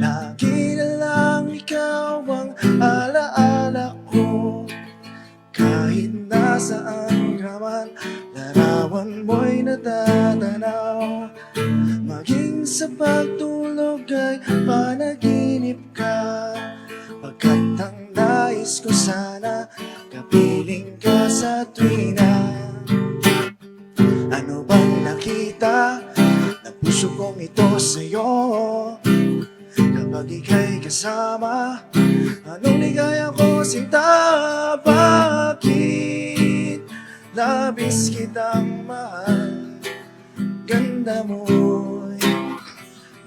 Lagi na lang ikaw ang alaala ko. Kahit nasaan ka man Larawan mo'y natatanaw. Maging sa pagtulog ay panaginip ka. Pagkat ang nais ko sana Kapiling ka sa tuwina Ano bang nakita puso kong ito sa'yo. Kapag ika'y kasama Anong ligaya ko sinta? Bakit labis kitang mahal? Ganda mo'y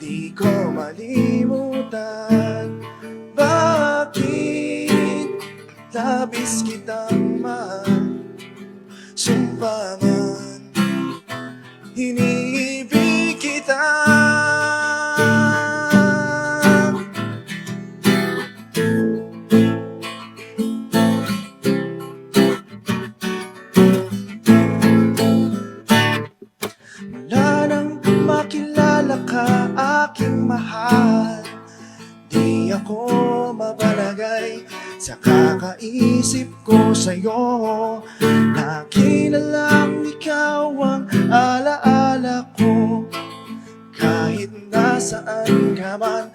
di ko malimutan. Bakit labis kitang Mula nang makilala ka aking mahal. Di ako mabalagay sa kakaisip ko sa'yo. Na lang ikaw ang alaala ko. Kahit nasaan ka man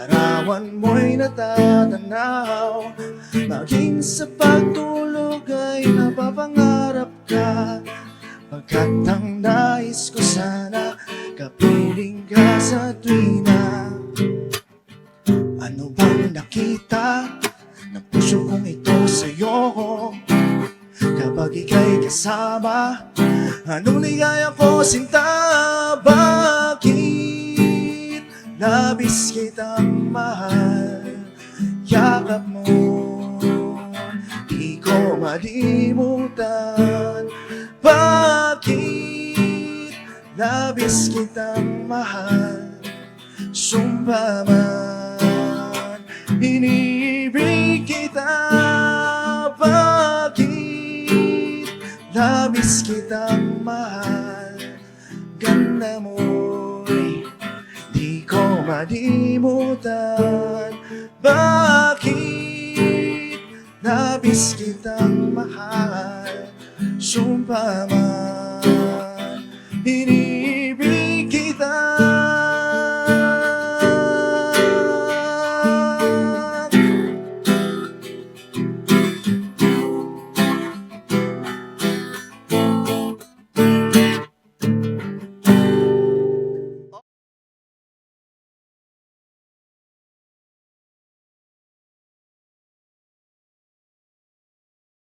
Larawan mo'y natatanaw. Maging sa pagtulog ay napapangarap ka. Pagkat ang sa tuwina Ano bang nakita ng puso kong ito sa'yo? Kapag ika'y kasama Anong ligaya ko sinta? Bakit labis kitang mahal? Yakap mo Di ko malimutan. Bakit labis kitang mahal Sumpa man Iniibig kita Bakit labis kitang mahal? Ganda mo'y di ko malimutan Bakit labis kitang mahal? Sumpa man